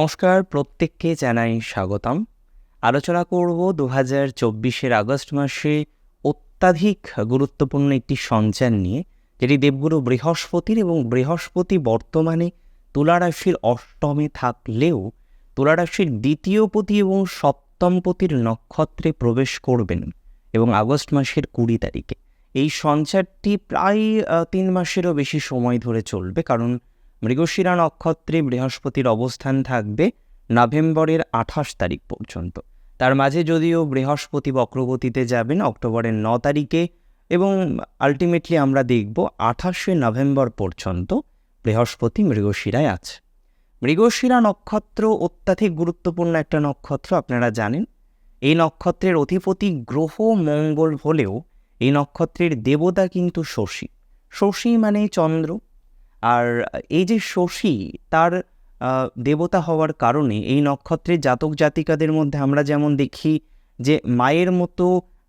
নমস্কার, প্রত্যেককে জানাই স্বাগতম। আলোচনা করব দু হাজার চব্বিশের আগস্ট মাসে অত্যাধিক গুরুত্বপূর্ণ একটি সঞ্চার নিয়ে, যেটি দেবগুরু বৃহস্পতির এবং বৃহস্পতি বর্তমানে তুলারাশির অষ্টমে থাকলেও তুলারাশির দ্বিতীয় পতি এবং সপ্তম পতির নক্ষত্রে প্রবেশ করবেন এবং আগস্ট মাসের কুড়ি তারিখে। এই সঞ্চারটি প্রায় তিন মাসেরও বেশি সময় ধরে চলবে, কারণ মৃগশিরা নক্ষত্রে বৃহস্পতির অবস্থান থাকবে নভেম্বরের আঠাশ তারিখ পর্যন্ত। তার মাঝে যদিও বৃহস্পতি বক্রগতিতে যাবেন অক্টোবরের ন তারিখে এবং আলটিমেটলি আমরা দেখব আঠাশে নভেম্বর পর্যন্ত বৃহস্পতি মৃগশিরায় আছে। মৃগশিরা নক্ষত্র অত্যাধিক গুরুত্বপূর্ণ একটা নক্ষত্র, আপনারা জানেন। এই নক্ষত্রের অধিপতি গ্রহ মঙ্গল হলেও এই নক্ষত্রের দেবতা কিন্তু শশী। শশী মানে চন্দ্র আর এই যে শশী, তার দেবতা হওয়ার কারণে এই নক্ষত্রের জাতক জাতিকাদের মধ্যে আমরা যেমন দেখি যে মায়ের মতো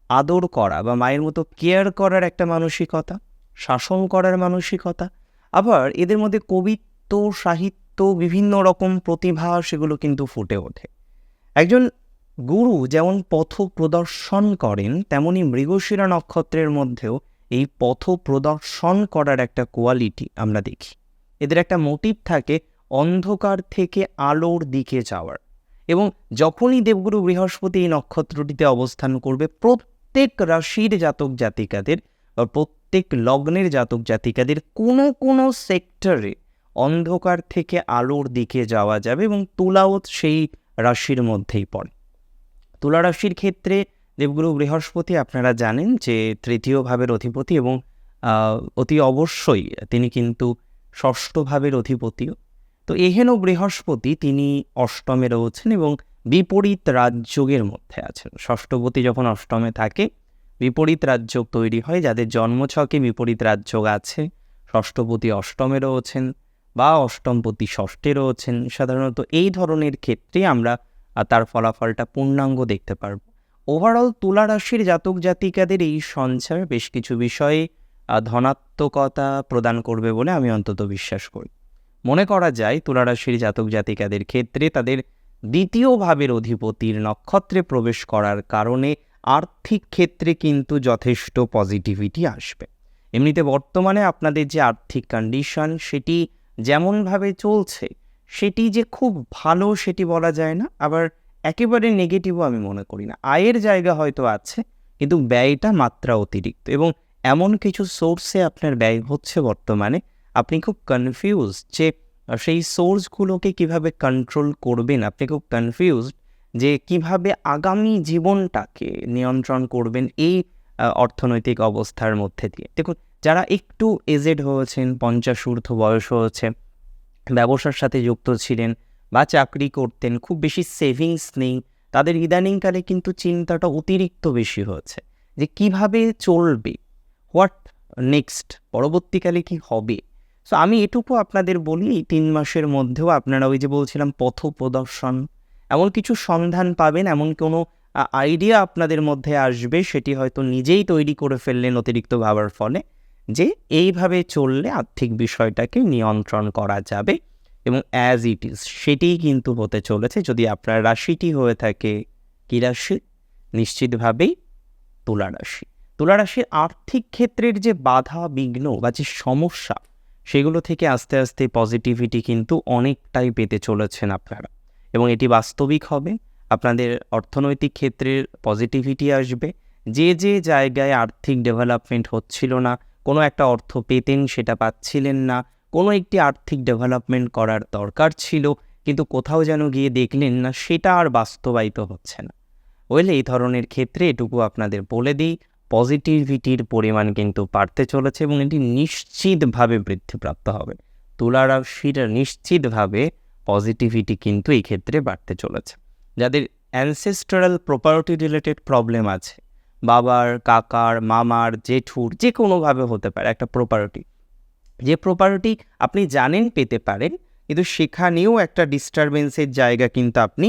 আদর করা বা মায়ের মতো কেয়ার করার একটা মানসিকতা, শাসন করার মানসিকতা, আবার এদের মধ্যে কবিত্ব, সাহিত্য, বিভিন্ন রকম প্রতিভা সেগুলো কিন্তু ফুটে ওঠে। একজন গুরু যেমন পথ প্রদর্শন করেন, তেমনি মৃগশিরা নক্ষত্রের মধ্যেও এই পথ প্রদর্শন করার একটা কোয়ালিটি আমরা দেখি। এদের একটা মোটিভ থাকে অন্ধকার থেকে আলোর দিকে যাওয়ার। এবং যখনই দেবগুরু বৃহস্পতি এই নক্ষত্রটিতে অবস্থান করবে, প্রত্যেক রাশির জাতক জাতিকাদের বা প্রত্যেক লগ্নের জাতক জাতিকাদের কোনো কোনো সেক্টরে অন্ধকার থেকে আলোর দিকে যাওয়া যাবে এবং তুলাও সেই রাশির মধ্যেই পড়ে। তুলা রাশির ক্ষেত্রে দেবগুরু বৃহস্পতি আপনারা জানেন যে তৃতীয় ভাবের অধিপতি এবং অতি অবশ্যই তিনি কিন্তু ষষ্ঠ ভাবের অধিপতিও। তো এহেন বৃহস্পতি তিনি অষ্টমে রয়েছেন এবং বিপরীত রাজযোগের মধ্যে আছেন। ষষ্ঠপতি যখন অষ্টমে থাকে, বিপরীত রাজযোগ তৈরি হয়, যাদের জন্মছকে বিপরীত রাজযোগ আছে। ষষ্ঠপতি অষ্টমে রয়েছেন বা অষ্টমপতি ষষ্ঠে রয়েছেন। সাধারণত এই ধরনের ক্ষেত্রে আমরা তার ফলাফলটা পূর্ণাঙ্গ দেখতে পারব। ওভারঅল তুলা রাশির জাতক জাতিকাদের এই সঞ্চার বেশ কিছু বিষয়ে ধনাত্মকতা প্রদান করবে বলে আমি অন্তত বিশ্বাস করি। মনে করা যায়, তুলা রাশির জাতক জাতিকাদের ক্ষেত্রে তাদের দ্বিতীয় ভাবের অধিপতির নক্ষত্রে প্রবেশ করার কারণে আর্থিক ক্ষেত্রে কিন্তু যথেষ্ট পজিটিভিটি আসবে। এমনিতে বর্তমানে আপনাদের যে আর্থিক কন্ডিশন সেটি যেমনভাবে চলছে, সেটি যে খুব ভালো সেটি বলা যায় না, আবার একেবারে নেগেটিভও আমি মনে করি না। আয়ের জায়গা হয়তো আছে, কিন্তু ব্যয়টা মাত্রা অতিরিক্ত এবং এমন কিছু সোর্সে আপনার ব্যয় হচ্ছে বর্তমানে, আপনি খুব কনফিউজ যে সেই সোর্সগুলোকে কীভাবে কন্ট্রোল করবেন, আপনি খুব কনফিউজড যে কীভাবে আগামী জীবনটাকে নিয়ন্ত্রণ করবেন এই অর্থনৈতিক অবস্থার মধ্যে দিয়ে। দেখুন, যারা একটু এজেড হয়েছেন, পঞ্চাশ ঊর্ধ্ব বয়স হয়েছে, ব্যবসার সাথে যুক্ত ছিলেন বা চাকরি করতেন, খুব বেশি সেভিংস নেই, তাদের ইদানিংকালে কিন্তু চিন্তাটা অতিরিক্ত বেশি হয়েছে। যে কীভাবে চলবে? হোয়াট নেক্সট পরবর্তীকালে কি হবে? সো আমি এটুকু আপনাদের বলি, এই তিন মাসের মধ্যেও আপনারা ওই যে বলছিলাম পথ প্রদর্শন, এমন কিছু সন্ধান পাবেন, এমন কোনো আইডিয়া আপনাদের মধ্যে আসবে, সেটি হয়তো নিজেই তৈরি করে ফেললেন অতিরিক্ত ভাবার ফলে, যে এইভাবে চললে আর্থিক বিষয়টাকে নিয়ন্ত্রণ করা যাবে। এবং অ্যাজ ইট ইজ সেটিই কিন্তু হতে চলেছে। যদি আপনার রাশিটি হয়ে থাকে কী রাশি? নিশ্চিতভাবেই তুলা রাশি। তুলা রাশির আর্থিক ক্ষেত্রের যে বাধা, বিঘ্ন বা যে সমস্যা, সেগুলো থেকে আস্তে আস্তে পজিটিভিটি কিন্তু অনেকটাই পেতে চলেছেন আপনারা। এবং এটি বাস্তবিক হবে। আপনাদের অর্থনৈতিক ক্ষেত্রের পজিটিভিটি আসবে। যে যে জায়গায় আর্থিক ডেভেলপমেন্ট হচ্ছিল না, কোনো একটা অর্থ পেতেন, সেটা পাচ্ছিলেন না কোনো একটি আর্থিক ডেভেলপমেন্ট করার দরকার ছিল, কিন্তু কোথাও যেন গিয়ে দেখলেন না, সেটা আর বাস্তবায়িত হচ্ছে না। ওয়েল এই ধরনের ক্ষেত্রে এটুকু আপনাদের বলে দিই পজিটিভিটির পরিমাণ কিন্তু বাড়তে চলেছে এবং এটি নিশ্চিতভাবে বৃদ্ধিপ্রাপ্ত হবে। তুলা রাশির নিশ্চিতভাবে পজিটিভিটি কিন্তু এই ক্ষেত্রে বাড়তে চলেছে। যাদের অ্যানসেস্ট্রাল প্রপার্টি রিলেটেড প্রবলেম আছে, বাবার, কাকার, মামার, জেঠুর যে কোনোভাবে হতে পারে, একটা প্রপার্টি যে প্রপার্টি আপনি জানেন পেতে পারেন, কিন্তু সেখানেও একটা ডিস্টারবেন্সের জায়গা কিন্তু আপনি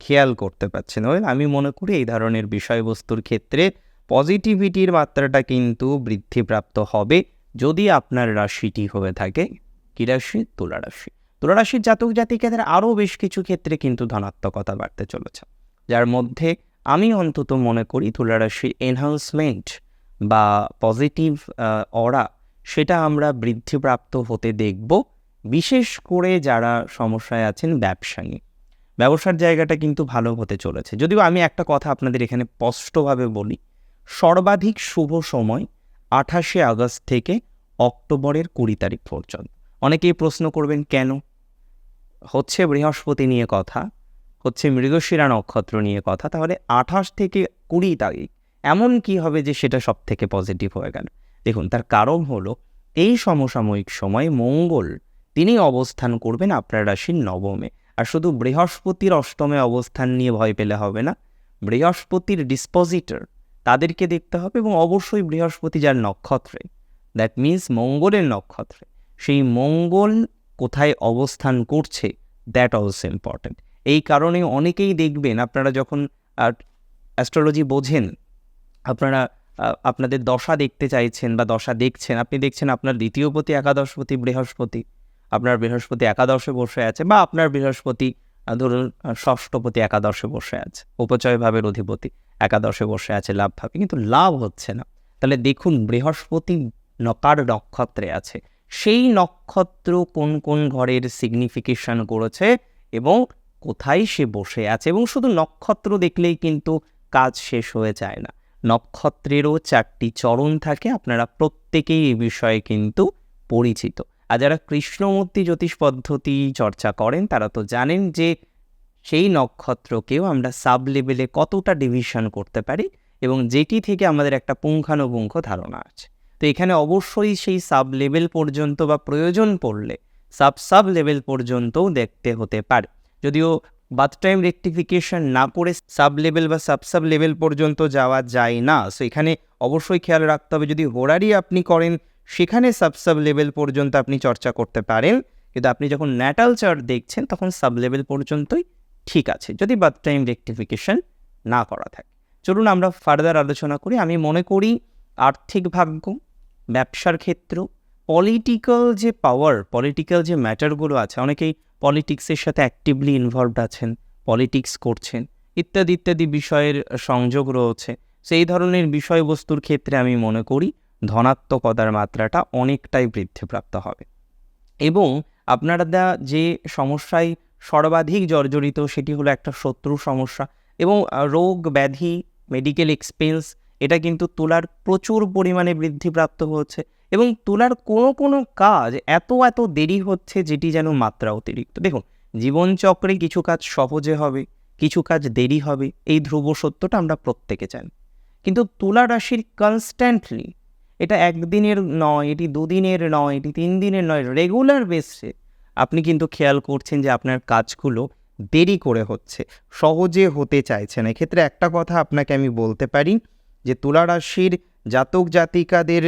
খেয়াল করতে পারছেন। আমি মনে করি এই ধরনের বিষয়বস্তুর ক্ষেত্রে পজিটিভিটির মাত্রাটা কিন্তু বৃদ্ধিপ্রাপ্ত হবে যদি আপনার রাশিটি হয়ে থাকে কী রাশি? তুলা রাশি। তুলারাশির জাতক জাতিকাদের আরও বেশ কিছু ক্ষেত্রে কিন্তু ধনাত্মকতা বাড়তে চলেছে। যার মধ্যে আমি অন্তত মনে করি তুলারাশির এনহান্সমেন্ট বা পজিটিভ অরা সেটা আমরা বৃদ্ধিপ্রাপ্ত হতে দেখব, বিশেষ করে যারা সমস্যায় আছেন ব্যবসায়ী। ব্যবসার জায়গাটা কিন্তু ভালো হতে চলেছে। যদিও আমি একটা কথা আপনাদের এখানে স্পষ্টভাবে বলি, সর্বাধিক শুভ সময় আঠাশে আগস্ট থেকে অক্টোবরের কুড়ি তারিখ পর্যন্ত। অনেকেই প্রশ্ন করবেন, কেন? হচ্ছে বৃহস্পতি নিয়ে কথা, হচ্ছে মৃগশিরা নক্ষত্র নিয়ে কথা, তাহলে আঠাশ থেকে কুড়ি তারিখ এমন কি হবে যে সেটা সব থেকে পজিটিভ হয়ে গেল? দেখুন, তার কারণ হলো এই সমসাময়িক সময় মঙ্গল তিনি অবস্থান করবেন আপনার রাশির নবমে। আর শুধু বৃহস্পতির অষ্টমে অবস্থান নিয়ে ভয় পেলে হবে না, বৃহস্পতির ডিসপোজিটর তাদেরকে দেখতে হবে এবং অবশ্যই বৃহস্পতি যার নক্ষত্রে। দ্যাট মিন্স মঙ্গলের নক্ষত্রে। সেই মঙ্গল কোথায় অবস্থান করছে দ্যাট অলসো ইম্পর্ট্যান্ট এই কারণে অনেকেই দেখবেন, আপনারা যখন অ্যাস্ট্রোলজি বোঝেন, আপনারা আপনাদের দশা দেখতে চাইছেন বা দশা দেখছেন, আপনি দেখছেন আপনার দ্বিতীয়পতি একাদশপতি, বৃহস্পতি। আপনার বৃহস্পতি একাদশে বসে আছে বা আপনার বৃহস্পতি ধরুন ষষ্ঠপতি একাদশে বসে আছে, উপচয় ভাবের অধিপতি একাদশে বসে আছে, লাভ ভাবে। কিন্তু লাভ হচ্ছে না। তাহলে দেখুন বৃহস্পতি নকার নক্ষত্রে আছে? সেই নক্ষত্র কোন কোন ঘরের সিগনিফিকেশন করেছে এবং কোথায় সে বসে আছে? এবং শুধু নক্ষত্র দেখলেই কিন্তু কাজ শেষ হয়ে যায় না। নক্ষত্রেরও চারটি চরণ থাকে, আপনারা প্রত্যেকেই এই বিষয়ে কিন্তু পরিচিত। আর যারা কৃষ্ণমূর্তি জ্যোতিষ পদ্ধতি চর্চা করেন, তারা তো জানেন যে সেই নক্ষত্রকেও আমরা সাব লেভেলে কতটা ডিভিশন করতে পারি এবং যেটি থেকে আমাদের একটা পুঙ্খানুপুঙ্খ ধারণা আছে। তো এখানে অবশ্যই সেই সাব লেভেল পর্যন্ত বা প্রয়োজন পড়লে সাব সাব লেভেল পর্যন্তও দেখতে হতে পারে। যদিও বাথ টাইম রেকটিফিকেশন না করে সাব লেভেল বা সাব সাব লেভেল পর্যন্ত যাওয়া যায় না। সো, এখানে অবশ্যই খেয়াল রাখতে হবে, যদি হোরারি আপনি করেন, সেখানে সাব সাব লেভেল পর্যন্ত আপনি চর্চা করতে পারেন। কিন্তু আপনি যখন ন্যাটাল চার্ট দেখছেন, তখন সাব লেভেল পর্যন্তই ঠিক আছে, যদি বাথ টাইম রেকটিফিকেশন না করা থাকে। চলুন আমরা ফার্দার আলোচনা করি। আমি মনে করি আর্থিক ভাগ্য, ব্যবসার ক্ষেত্র পলিটিক্যাল যে পাওয়ার পলিটিক্যাল যে ম্যাটারগুলো আছে, অনেকেই পলিটিক্সের সাথে অ্যাক্টিভলি ইনভলভড আছেন পলিটিক্স করছেন, ইত্যাদি ইত্যাদি বিষয়ের সংযোগ রয়েছে। সেই ধরনের বিষয়বস্তুর ক্ষেত্রে আমি মনে করি ধনাত্মকতার মাত্রাটা অনেকটাই বৃদ্ধিপ্রাপ্ত হবে। এবং আপনারা যে সমস্যায় সর্বাধিক জর্জরিত সেটি হলো একটা শত্রু সমস্যা এবং রোগ, ব্যাধি মেডিকেল এক্সপেন্স এটা কিন্তু তোলার প্রচুর পরিমাণে বৃদ্ধিপ্রাপ্ত হচ্ছে। এবং তোলার কোনো কোনো কাজ এত এত দেরি হচ্ছে যেটি যেন মাত্রা অতিরিক্ত। দেখুন, জীবনচক্রে কিছু কাজ সহজে হবে, কিছু কাজ দেরি হবে, এই ধ্রুব সত্যটা আমরা প্রত্যেকে চান কিন্তু তুলা রাশির কনস্ট্যান্টলি এটা একদিনের নয়, এটি দুদিনের নয়, এটি তিন দিনের নয় রেগুলার বেসে আপনি কিন্তু খেয়াল করছেন যে আপনার কাজগুলো দেরি করে হচ্ছে, সহজে হতে চাইছে না। এক্ষেত্রে একটা কথা আপনাকে আমি বলতে পারি যে তুলা রাশির জাতক জাতিকাদের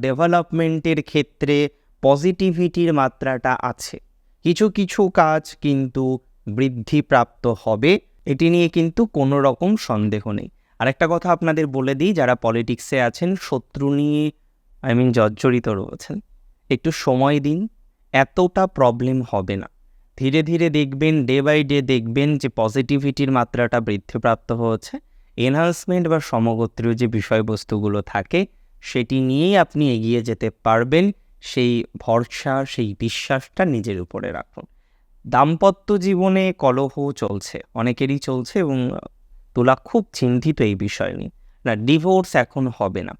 ডেভেলপমেন্টের ক্ষেত্রে পজিটিভিটির মাত্রাটা আছে। কিছু কিছু কাজ কিন্তু বৃদ্ধিপ্রাপ্ত হবে, এটি নিয়ে কিন্তু কোনো রকম সন্দেহ নেই। আরেকটা কথা আপনাদের বলে দিই, যারা পলিটিক্সে আছেন, শত্রু নিয়ে আই মিন জর্জরিত রয়েছেন, একটু সময় দিন, এতটা প্রবলেম হবে না। ধীরে ধীরে দেখবেন ডে বাই ডে দেখবেন যে পজিটিভিটির মাত্রাটা বৃদ্ধিপ্রাপ্ত হয়েছে এনহান্সমেন্ট বা সমগোত্রীয় যে বিষয়বস্তুগুলো থাকে সেটি নিয়েই আপনি এগিয়ে যেতে পারবেন, সেই ভরসা, সেই বিশ্বাসটা নিজের উপরে রাখুন। দাম্পত্য জীবনে কলহ চলছে, অনেকেরই চলছে এবং তোলা খুব চিন্তিত এই বিষয় নিয়ে। না, ডিভোর্স এখন হবে না।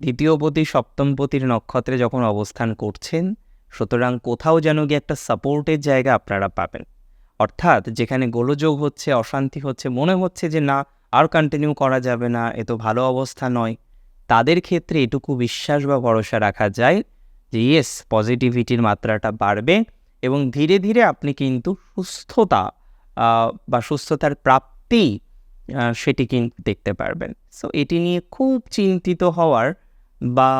দ্বিতীয়পতি, সপ্তমপতির নক্ষত্রে যখন অবস্থান করছেন, সুতরাং কোথাও যেন গিয়ে একটা সাপোর্টের জায়গা আপনারা পাবেন। অর্থাৎ যেখানে গোলযোগ হচ্ছে, অশান্তি হচ্ছে, মনে হচ্ছে যে না, আর কন্টিনিউ করা যাবে না, এ তো ভালো অবস্থা নয়। তাদের ক্ষেত্রে এটুকু বিশ্বাস বা ভরসা রাখা যায় যে ইয়েস পজিটিভিটির মাত্রাটা বাড়বে এবং ধীরে ধীরে আপনি কিন্তু সুস্থতা বা সুস্থতার প্রাপ্তি সেটি কিন্তু দেখতে পারবেন। সো এটি নিয়ে খুব চিন্তিত হওয়ার বা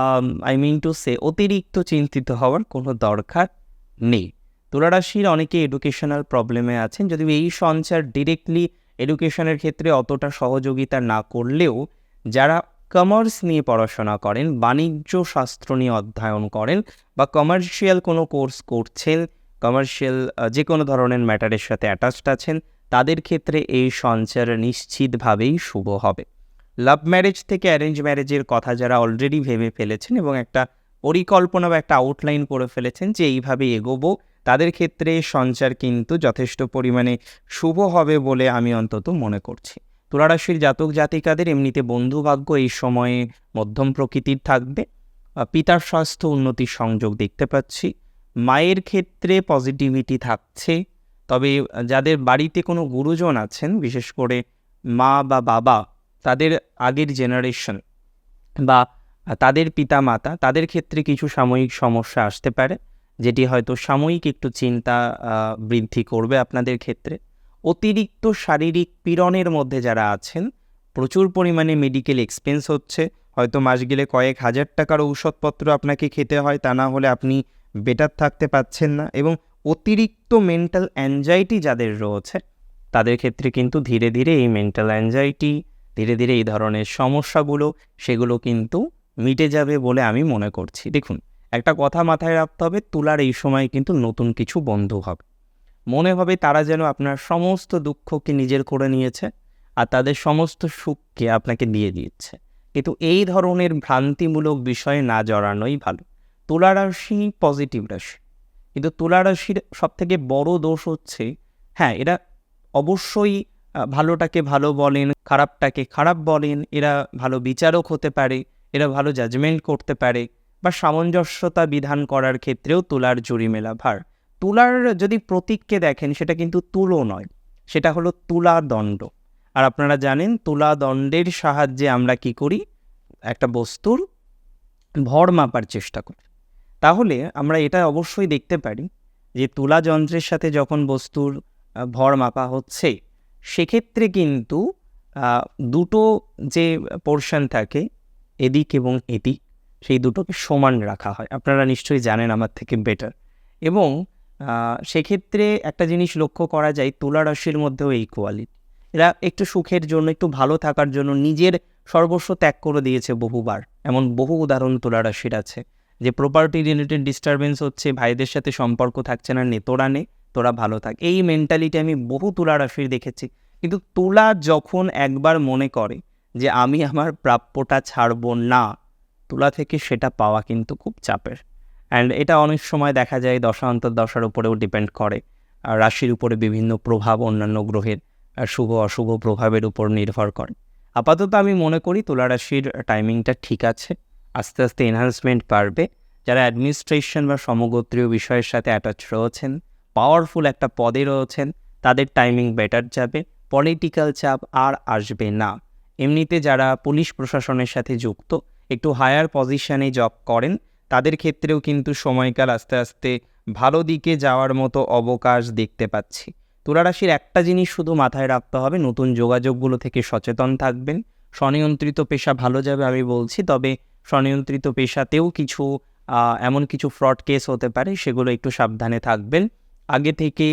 আই মিন টু সে অতিরিক্ত চিন্তিত হওয়ার কোনো দরকার নেই। তুলারাশির অনেকে এডুকেশনাল প্রবলেমে আছেন যদি এই সঞ্চার ডিরেক্টলি এডুকেশনের ক্ষেত্রে অতটা সহযোগিতা না করলেও, যারা কমার্স নিয়ে পড়াশোনা করেন, বাণিজ্য শাস্ত্র নিয়ে অধ্যয়ন করেন বা কমার্শিয়াল কোনো কোর্স করছেন কমার্শিয়াল যে কোনো ধরনের ম্যাটারের সাথে অ্যাটাচড আছেন, তাদের ক্ষেত্রে এই সঞ্চার নিশ্চিতভাবেই শুভ হবে। লাভ ম্যারেজ থেকে অ্যারেঞ্জ ম্যারেজের কথা যারা অলরেডি ভেবে ফেলেছেন এবং একটা পরিকল্পনা বা একটা আউটলাইন করে ফেলেছেন যে এইভাবে এগোবো, তাদের ক্ষেত্রে সঞ্চার কিন্তু যথেষ্ট পরিমাণে শুভ হবে বলে আমি অন্তত মনে করছি। তুলারাশির জাতক জাতিকাদের এমনিতে বন্ধুভাগ্য এই সময়ে মধ্যম প্রকৃতির থাকবে। পিতার স্বাস্থ্য উন্নতির সংযোগ দেখতে পাচ্ছি। মায়ের ক্ষেত্রে পজিটিভিটি থাকছে। তবে যাদের বাড়িতে কোনো গুরুজন আছেন, বিশেষ করে মা বা বাবা, তাদের আগের জেনারেশন বা তাদের পিতা মাতা তাদের ক্ষেত্রে কিছু সাময়িক সমস্যা আসতে পারে, যেটি হয়তো সাময়িক একটু চিন্তা বৃদ্ধি করবে আপনাদের ক্ষেত্রে। অতিরিক্ত শারীরিক পীড়নের মধ্যে যারা আছেন, প্রচুর পরিমাণে মেডিকেল এক্সপেন্স হচ্ছে। হয়তো মাস গেলে কয়েক হাজার টাকার ঔষধপত্র আপনাকে খেতে হয়, তা না হলে আপনি বেটার থাকতে পাচ্ছেন না এবং অতিরিক্ত মেন্টাল অ্যাংজাইটি যাদের রয়েছে, তাদের ক্ষেত্রে কিন্তু ধীরে ধীরে এই মেন্টাল অ্যাংজাইটি ধীরে ধীরে এই ধরনের সমস্যাগুলো, সেগুলো কিন্তু মিটে যাবে বলে আমি মনে করছি। দেখুন, একটা কথা মাথায় রাখতে হবে, তুলার এই সময় কিন্তু নতুন কিছু বন্ধু হবে। মনে হবে তারা যেন আপনার সমস্ত দুঃখকে নিজের করে নিয়েছে আর তাদের সমস্ত সুখকে আপনাকে দিয়ে দিয়েছে। কিন্তু এই ধরনের ভ্রান্তিমূলক বিষয়ে না জড়ানোই ভালো। তুলা রাশি পজিটিভ রাশি। কিন্তু তুলা রাশির সবথেকে বড় দোষ হচ্ছে হ্যাঁ এরা অবশ্যই ভালোটাকে ভালো বলেন, খারাপটাকে খারাপ বলেন, এরা ভালো বিচারক হতে পারে, এরা ভালো জাজমেন্ট করতে পারে বা সামঞ্জস্যতা বিধান করার ক্ষেত্রেও তুলার জুড়ি মেলা ভার। তুলার যদি প্রতীককে দেখেন, সেটা কিন্তু তুলো নয়। সেটা হলো তুলা দণ্ড আর আপনারা জানেন তুলা দণ্ডের সাহায্যে আমরা কি করি? একটা বস্তুর ভর মাপার চেষ্টা করি। তাহলে আমরা এটা অবশ্যই দেখতে পারি যে তুলা যন্ত্রের সাথে যখন বস্তুর ভর মাপা হচ্ছে, সেক্ষেত্রে কিন্তু দুটো যে পোর্শন থাকে, এদিক এবং এদিক, সেই দুটোকে সমান রাখা হয়। আপনারা নিশ্চয়ই জানেন আমার থেকে বেটার এবং সেক্ষেত্রে একটা জিনিস লক্ষ্য করা যায়, তুলা রাশির মধ্যেও এই কোয়ালিটি। এরা একটু সুখের জন্য, একটু ভালো থাকার জন্য নিজের সর্বস্ব ত্যাগ করে দিয়েছে বহুবার। এমন বহু উদাহরণ তুলা রাশির আছে, যে প্রপার্টি রিলেটেড ডিস্টারবেন্স হচ্ছে, ভাইদের সাথে সম্পর্ক থাকছে না, নে তোরা নে, তোরা ভালো থাক। এই মেন্টালিটি আমি বহু তুলা রাশির দেখেছি। কিন্তু তুলা যখন একবার মনে করে যে, আমি আমার প্রাপ্যটা ছাড়বো না, তুলা থেকে সেটা পাওয়া কিন্তু খুব চাপের। অ্যান্ড এটা অনেক সময় দেখা যায় দশান্তর দশার উপরেও ডিপেন্ড করে। রাশির উপরে বিভিন্ন প্রভাব অন্যান্য গ্রহের শুভ, অশুভ প্রভাবের উপর নির্ভর করে। আপাতত আমি মনে করি তুলা রাশির টাইমিংটা ঠিক আছে। আস্তে আস্তে এনহান্সমেন্ট বাড়বে। যারা অ্যাডমিনিস্ট্রেশন বা সমগোত্রীয় বিষয়ের সাথে অ্যাটাচ রয়েছেন পাওয়ারফুল একটা পদে রয়েছেন, তাদের টাইমিং বেটার যাবে। পলিটিক্যাল চাপ আর আসবে না। এমনিতে যারা পুলিশ প্রশাসনের সাথে যুক্ত, একটু হায়ার পজিশনে জব করেন তাদের ক্ষেত্রেও কিন্তু সময়কাল আস্তে আস্তে ভালো দিকে যাওয়ার মতো অবকাশ দেখতে পাচ্ছি। তুলারাশির একটা জিনিস শুধু মাথায় রাখতে হবে, নতুন যোগাযোগগুলো থেকে সচেতন থাকবেন। স্বনিয়ন্ত্রিত পেশা ভালো যাবে আমি বলছি, তবে স্বনিয়ন্ত্রিত পেশাতেও কিছু এমন কিছু ফ্রড কেস হতে পারে, সেগুলো একটু সাবধানে থাকবেন। আগে থেকে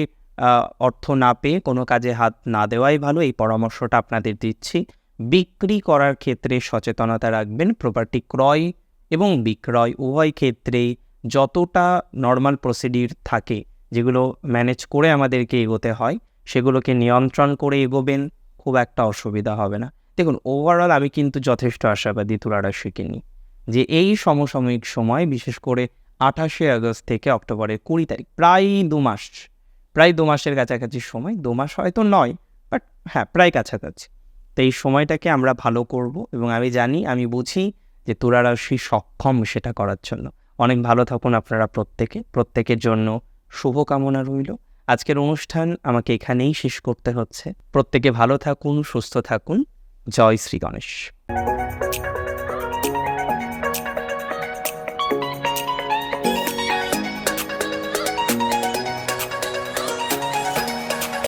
অর্থ না পেয়ে কোনো কাজে হাত না দেওয়াই ভালো, এই পরামর্শটা আপনাদের দিচ্ছি। বিক্রি করার ক্ষেত্রে সচেতনতা রাখবেন প্রপার্টি ক্রয় এবং বিক্রয় উভয় ক্ষেত্রেই যতটা নর্মাল প্রসিডিউর থাকে, যেগুলো ম্যানেজ করে আমাদেরকে এগোতে হয়, সেগুলোকে নিয়ন্ত্রণ করে এগোবেন, খুব একটা অসুবিধা হবে না। দেখুন ওভারঅল আমি কিন্তু যথেষ্ট আশাবাদী তুলারাশিকে নিই যে এই সমসাময়িক সময়, বিশেষ করে আঠাশে আগস্ট থেকে অক্টোবরের কুড়ি তারিখ, প্রায় দু মাস, প্রায় দু মাসের কাছাকাছি সময়, দু মাস হয়তো নয় বাট হ্যাঁ প্রায় কাছাকাছি। তো এই সময়টাকে আমরা ভালো করব এবং আমি জানি, আমি বুঝি যে তুলারাশি সক্ষম সেটা করার জন্য। অনেক ভালো থাকুন আপনারা প্রত্যেকে। প্রত্যেকের জন্য শুভকামনা রইল। আজকের অনুষ্ঠান আমাকে এখানেই শেষ করতে হচ্ছে। প্রত্যেকে ভালো থাকুন, সুস্থ থাকুন। জয় শ্রী গণেশ।